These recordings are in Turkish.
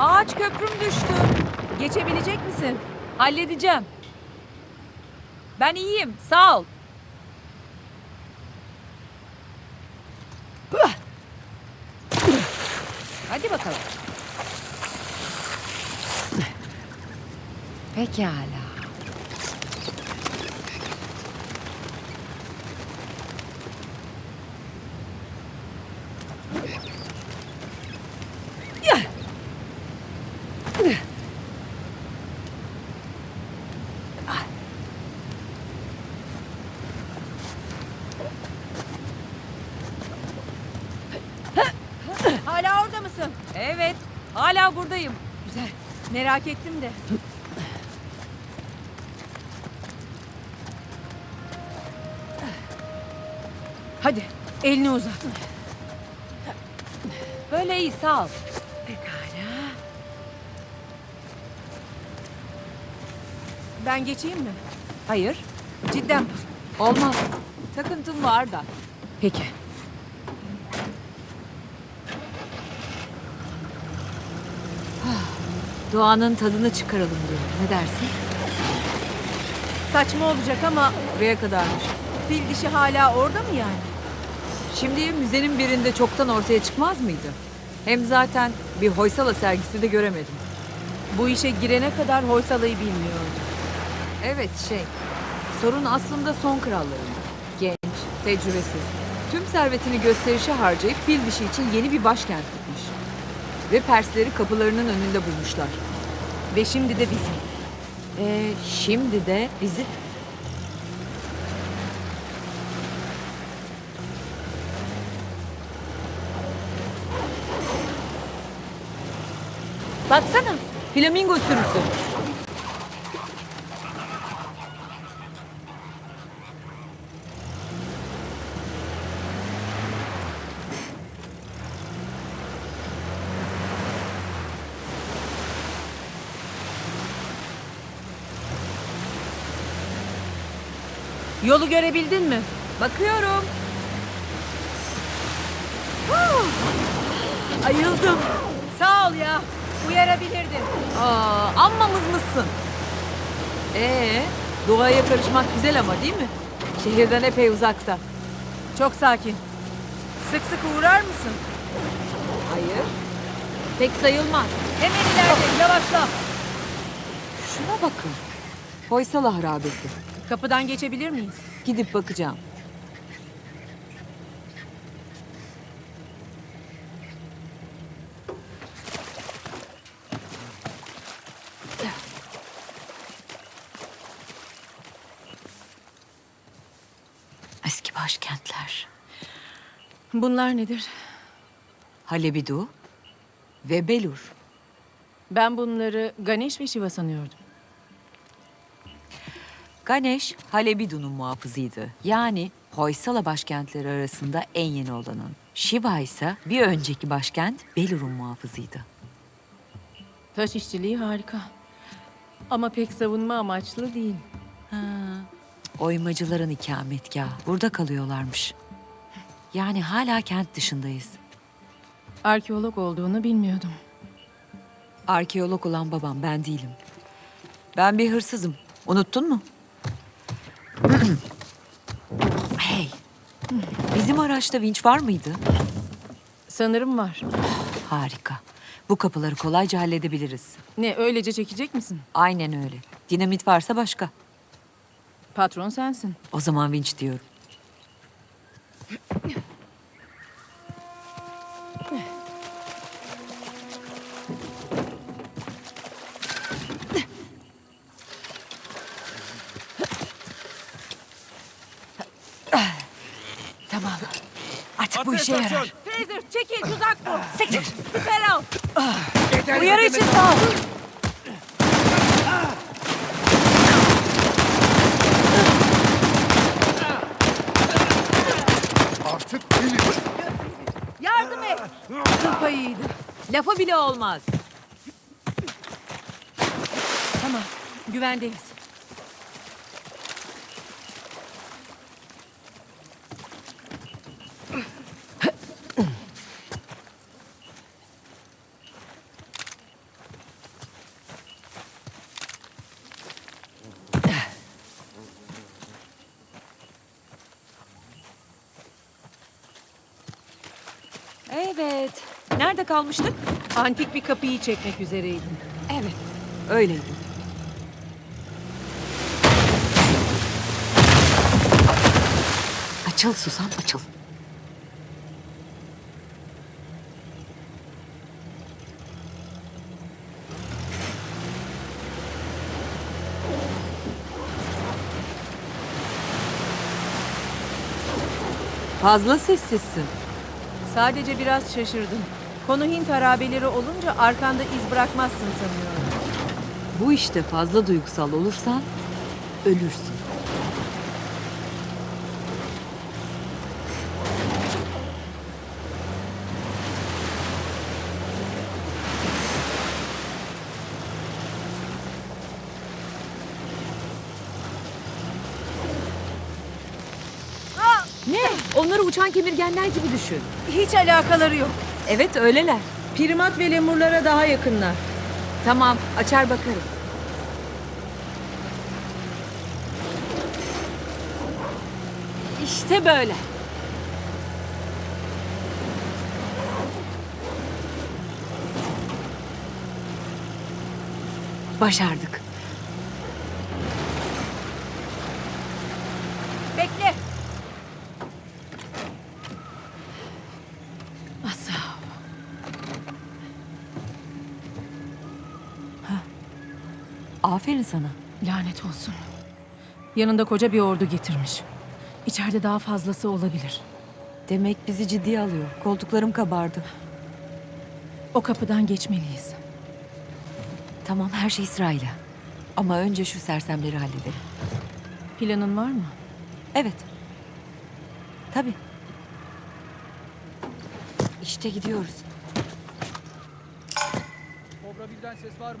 Ağaç köprüm düştü. Geçebilecek misin? Halledeceğim. Ben iyiyim. Sağ ol. Hadi bakalım. Pekala. Hala orada mısın? Evet. Hala buradayım. Güzel. Merak ettim de. Hadi elini uzat. Böyle iyi sağ ol. Pekala. Ben geçeyim mi? Hayır. Cidden. Olmaz. Takıntım var da. Peki. Doğanın tadını çıkaralım diyor. Ne dersin? Saçma olacak ama Buraya kadarmış. fil dişi hala orada mı yani? Şimdi müzenin birinde çoktan ortaya çıkmaz mıydı? Hem zaten bir Hoysala sergisi de göremedim. Bu işe girene kadar Hoysala'yı bilmiyordum. Evet şey, sorun aslında son krallarında. Genç, tecrübesiz. Tüm servetini gösterişe harcayıp fil dişi için yeni bir başkent. Ve Persleri kapılarının önünde bulmuşlar. Ve şimdi de bizim. Ee, şimdi de bizi... Baksana, flamingo sürüsü. Yolu görebildin mi? Bakıyorum. Ayıldım. Sağ ol ya. Uyarabilirdin. Aa, amma mızmızsın. Ee, doğaya karışmak güzel ama değil mi? Şehirden epey uzakta. Çok sakin. Sık sık uğrar mısın? Hayır. Pek sayılmaz. Hemen ileride yavaşla. Şuna bakın. Hoysala harabesi. Kapıdan geçebilir miyiz? Gidip bakacağım. Eski başkentler. Bunlar nedir? Halebidu ve Belur. Ben bunları Ganesh ve Shiva sanıyordum. Ganesh, Halebidu'nun muhafızıydı. Yani Hoysala başkentleri arasında en yeni olanın. Shiva ise bir önceki başkent Belur'un muhafızıydı. Taş işçiliği harika. Ama pek savunma amaçlı değil. Ha, oymacıların ikametgahı. Burada kalıyorlarmış. Yani hala kent dışındayız. Arkeolog olduğunu bilmiyordum. Arkeolog olan babam ben değilim. Ben bir hırsızım. Unuttun mu? hey. Bizim araçta vinç var mıydı? Sanırım var. Harika. Bu kapıları kolayca halledebiliriz. Ne öylece çekecek misin? Aynen öyle. Dinamit varsa başka. Patron sensin. O zaman vinç diyorum. bu işe yarar. Fraser çekil tuzak bu. Sektir. Süper al. Uyarı için sağ ol. Artık benim. Yardım et. Kıl payıydı. Lafı bile olmaz. Tamam, güvendeyiz. Evet. Nerede kalmıştık? Antik bir kapıyı çekmek üzereydim. Evet. Öyleydi. Açıl Susam açıl. Fazla sessizsin. Sadece biraz şaşırdım. Konu Hint harabeleri olunca arkanda iz bırakmazsın sanıyorum. Bu işte fazla duygusal olursan ölürsün. Ne? Onları uçan kemirgenler gibi düşün. Hiç alakaları yok. Evet öyleler. Primat ve lemurlara daha yakınlar. Tamam açar bakarım. İşte böyle. Başardık. Aferin sana. Lanet olsun. Yanında koca bir ordu getirmiş. İçeride daha fazlası olabilir. Demek bizi ciddiye alıyor. Koltuklarım kabardı. O kapıdan geçmeliyiz. Tamam her şey sırayla. Ama önce şu sersemleri halledelim. Planın var mı? Evet. Tabii. İşte gidiyoruz. Kobra birden ses var mı?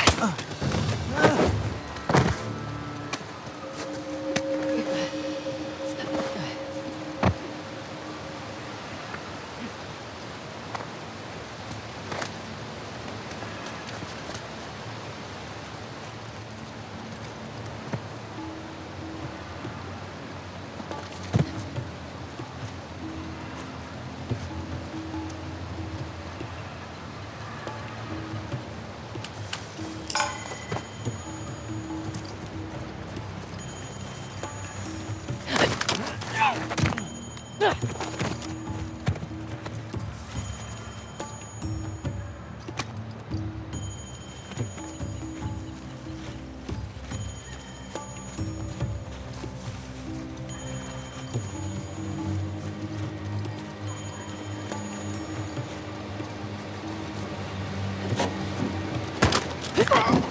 Oh.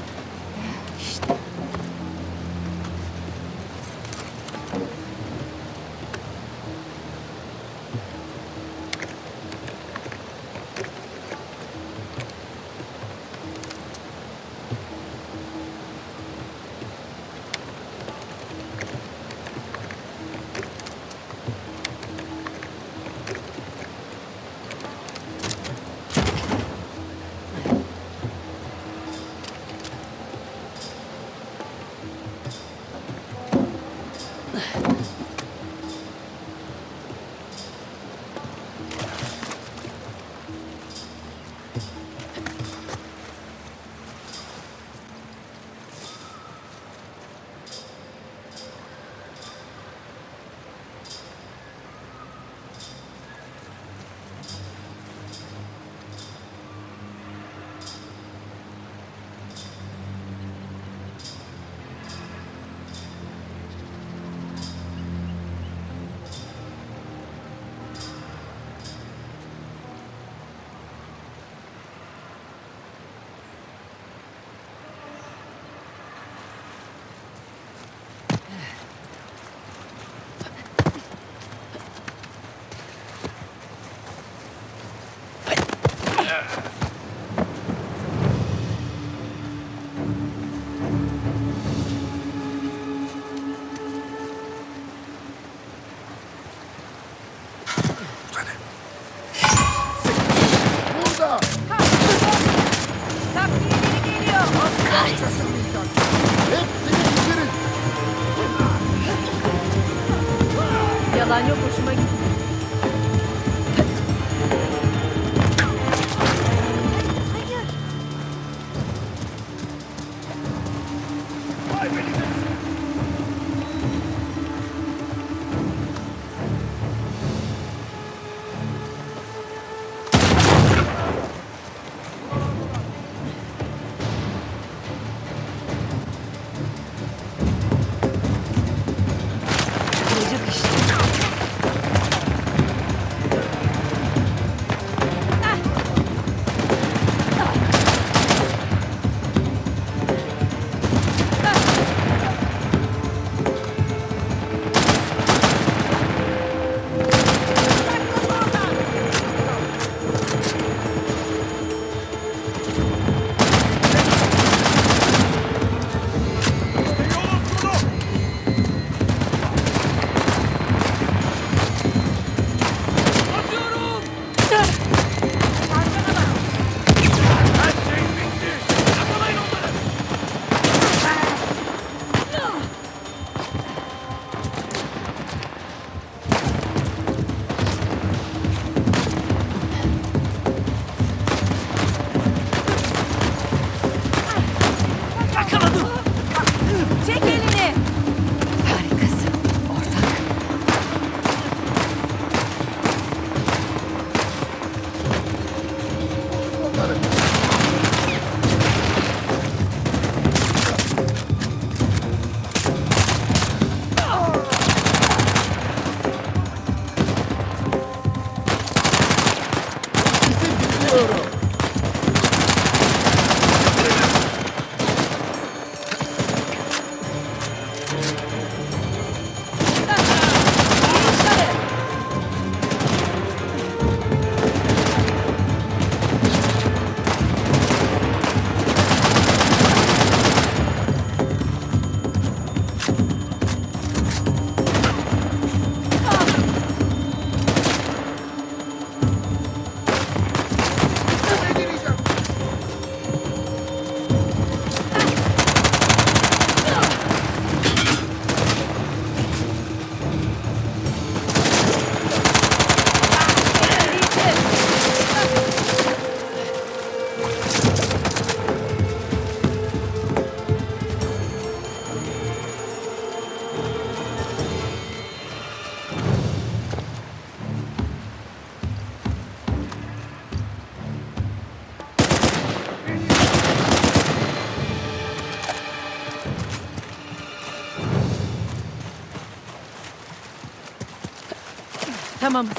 Tamamız.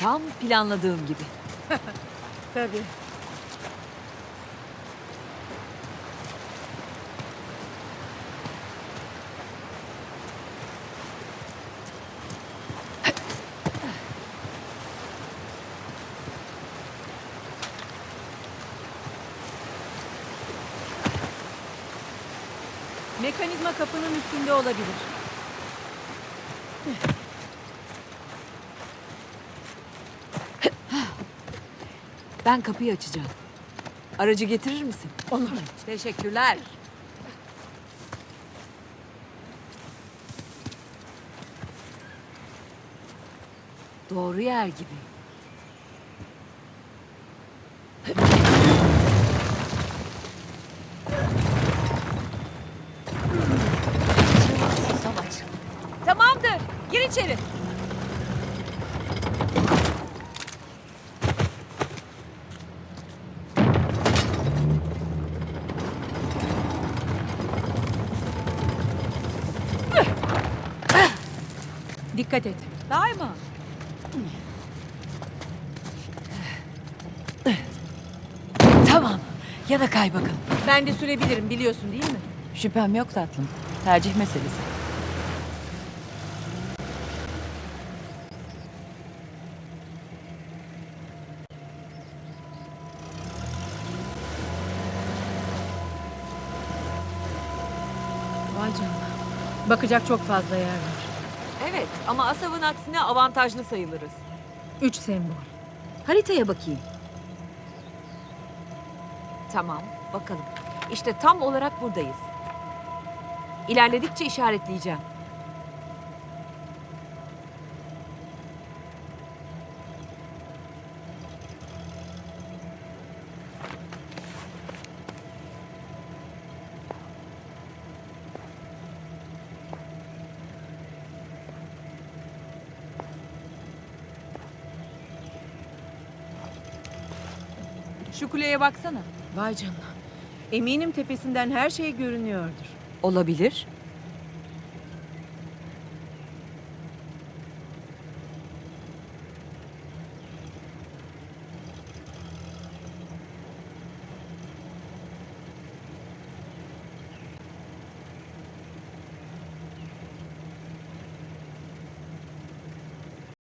Tam planladığım gibi. Tabii. Mekanizma kapının üstünde olabilir. Ben kapıyı açacağım. Aracı getirir misin? Olur. Teşekkürler. Doğru yer gibi. Dikkat et. Daima. Tamam. Ya da kay bakalım. Ben de sürebilirim biliyorsun değil mi? Şüphem yok tatlım. Tercih meselesi. Vay canına. Bakacak çok fazla yer var. Evet ama Asav'ın aksine avantajlı sayılırız. Üç sembol. Haritaya bakayım. Tamam, bakalım. İşte tam olarak buradayız. İlerledikçe işaretleyeceğim. Şu kuleye baksana. Vay canına. Eminim tepesinden her şey görünüyordur. Olabilir.